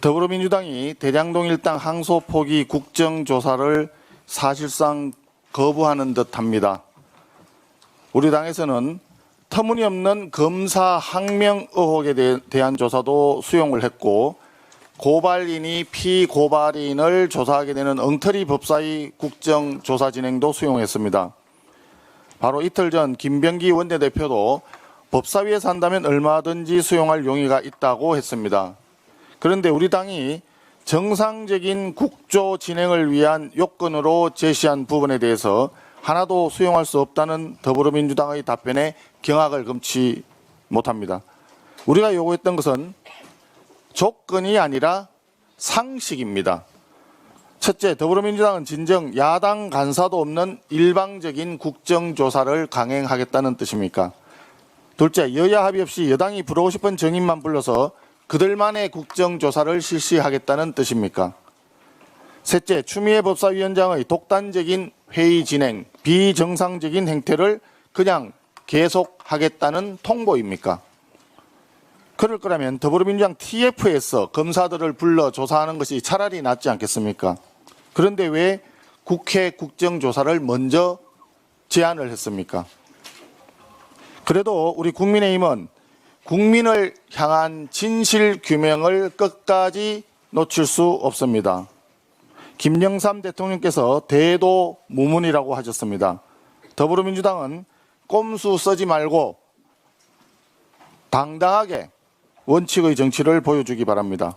더불어민주당이 대장동 일당 항소 포기 국정조사를 사실상 거부하는 듯합니다. 우리 당에서는 터무니없는 검사 항명 의혹에 대- 대한 조사도 수용을 했고 고발인이 피고발인을 조사하게 되는 엉터리 법사위 국정조사 진행도 수용했습니다. 바로 이틀 전 김병기 원내대표도 법사위에서 한다면 얼마든지 수용할 용의가 있다고 했습니다. 그런데 우리 당이 정상적인 국조 진행을 위한 요건으로 제시한 부분에 대해서 하나도 수용할 수 없다는 더불어민주당의 답변에 경악을 금치 못합니다. 우리가 요구했던 것은 조건이 아니라 상식입니다. 첫째, 더불어민주당은 진정 야당 간사도 없는 일방적인 국정조사를 강행하겠다는 뜻입니까? 둘째, 여야 합의 없이 여당이 부르고 싶은 정인만 불러서 그들만의 국정조사를 실시하겠다는 뜻입니까? 셋째, 추미애 법사위원장의 독단적인 회의 진행, 비정상적인 행태를 그냥 계속하겠다는 통보입니까? 그럴 거라면 더불어민주당 TF에서 검사들을 불러 조사하는 것이 차라리 낫지 않겠습니까? 그런데 왜 국회 국정조사를 먼저 제안을 했습니까? 그래도 우리 국민의힘은 국민을 향한 진실 규명을 끝까지 놓칠 수 없습니다. 김영삼 대통령께서 대도 무문이라고 하셨습니다. 더불어민주당은 꼼수 쓰지 말고 당당하게 원칙의 정치를 보여주기 바랍니다.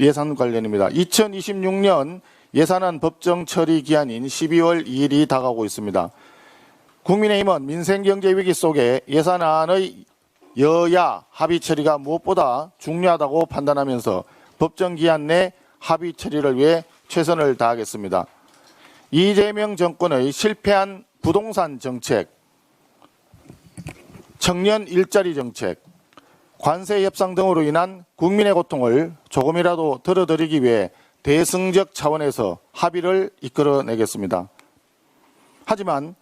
예산 관련입니다. 2026년 예산안 법정 처리 기한인 12월 2일이 다가오고 있습니다. 국민의힘은 민생경제 위기 속에 예산안의 여야 합의 처리가 무엇보다 중요하다고 판단하면서 법정 기한 내 합의 처리를 위해 최선을 다하겠습니다. 이재명 정권의 실패한 부동산 정책, 청년 일자리 정책, 관세 협상 등으로 인한 국민의 고통을 조금이라도 덜어드리기 위해 대승적 차원에서 합의를 이끌어내겠습니다. 하지만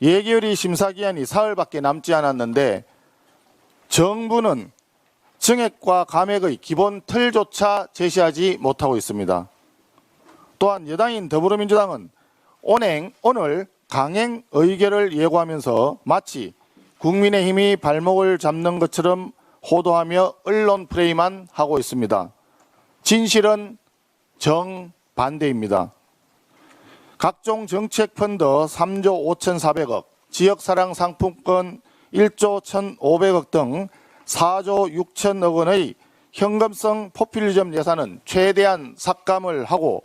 예결위 심사 기한이 사흘밖에 남지 않았는데 정부는 증액과 감액의 기본 틀조차 제시하지 못하고 있습니다. 또한 여당인 더불어민주당은 오행 오늘 강행 의결을 예고하면서 마치 국민의힘이 발목을 잡는 것처럼 호도하며 언론 프레임만 하고 있습니다. 진실은 정반대입니다. 각종 정책 펀드 3조 5,400억, 지역사랑 상품권 1조 1,500억 등 4조 6천억 원의 현금성 포퓰리즘 예산은 최대한 삭감을 하고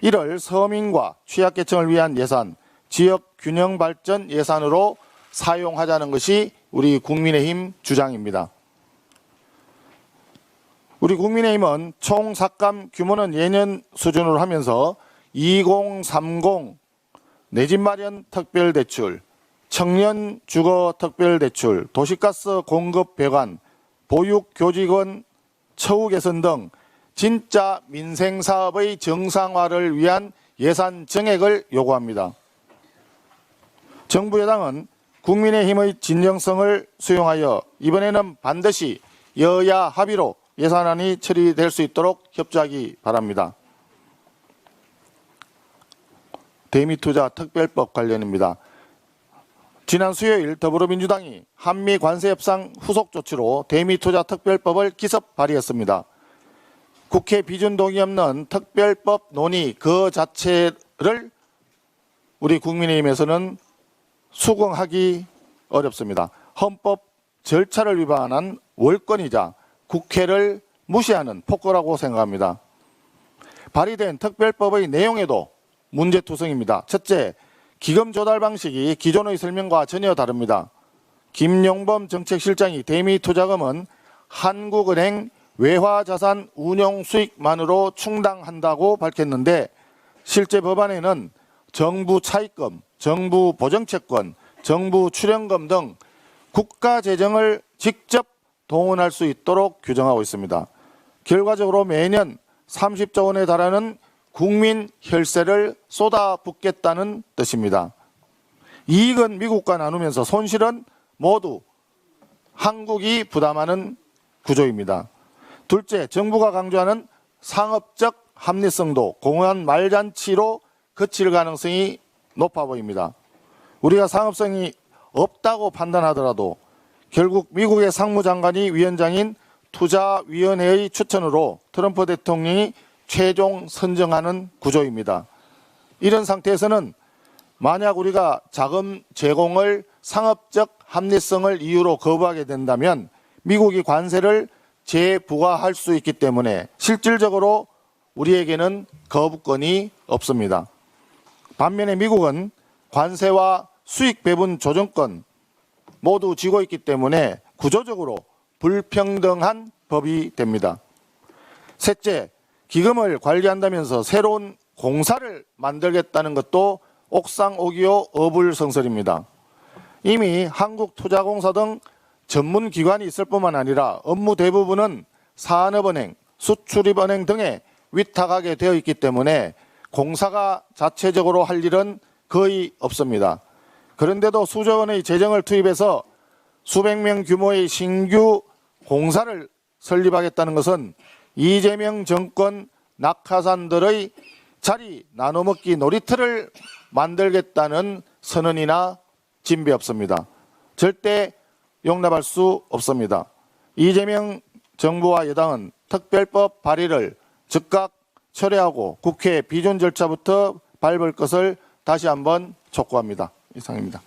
이를 서민과 취약계층을 위한 예산, 지역 균형 발전 예산으로 사용하자는 것이 우리 국민의힘 주장입니다. 우리 국민의힘은 총 삭감 규모는 예년 수준으로 하면서 2030 내 집 마련 특별 대출, 청년 주거 특별 대출, 도시가스 공급 배관, 보육 교직원 처우 개선 등 진짜 민생 사업의 정상화를 위한 예산 증액을 요구합니다. 정부 여당은 국민의힘의 진정성을 수용하여 이번에는 반드시 여야 합의로 예산안이 처리될 수 있도록 협조하기 바랍니다. 대미투자 특별법 관련입니다. 지난 수요일 더불어민주당이 한미 관세협상 후속 조치로 대미투자 특별법을 기습 발의했습니다. 국회 비준 동의 없는 특별법 논의 그 자체를 우리 국민의힘에서는 수긍하기 어렵습니다. 헌법 절차를 위반한 월권이자 국회를 무시하는 폭거라고 생각합니다. 발의된 특별법의 내용에도 문제투성입니다. 첫째, 기금 조달 방식이 기존의 설명과 전혀 다릅니다. 김용범 정책실장이 대미 투자금은 한국은행 외화자산 운용 수익만으로 충당한다고 밝혔는데 실제 법안에는 정부 차입금, 정부 보정채권, 정부 출연금 등 국가 재정을 직접 동원할 수 있도록 규정하고 있습니다. 결과적으로 매년 30조 원에 달하는 국민 혈세를 쏟아붓겠다는 뜻입니다. 이익은 미국과 나누면서 손실은 모두 한국이 부담하는 구조입니다. 둘째, 정부가 강조하는 상업적 합리성도 공허한 말잔치로 그칠 가능성이 높아 보입니다. 우리가 상업성이 없다고 판단하더라도 결국 미국의 상무장관이 위원장인 투자위원회의 추천으로 트럼프 대통령이 최종 선정하는 구조입니다. 이런 상태에서는 만약 우리가 자금 제공을 상업적 합리성을 이유로 거부하게 된다면 미국이 관세를 재부과할 수 있기 때문에 실질적으로 우리에게는 거부권이 없습니다. 반면에 미국은 관세와 수익 배분 조정권 모두 쥐고 있기 때문에 구조적으로 불평등한 법이 됩니다. 셋째, 기금을 관리한다면서 새로운 공사를 만들겠다는 것도 옥상오기요 어불성설입니다. 이미 한국투자공사 등 전문 기관이 있을 뿐만 아니라 업무 대부분은 산업은행, 수출입은행 등에 위탁하게 되어 있기 때문에 공사가 자체적으로 할 일은 거의 없습니다. 그런데도 수조 원의 재정을 투입해서 수백 명 규모의 신규 공사를 설립하겠다는 것은 이재명 정권 낙하산들의 자리 나눠먹기 놀이터를 만들겠다는 선언이나 진배 없습니다. 절대 용납할 수 없습니다. 이재명 정부와 여당은 특별법 발의를 즉각 철회하고 국회 비준 절차부터 밟을 것을 다시 한번 촉구합니다. 이상입니다.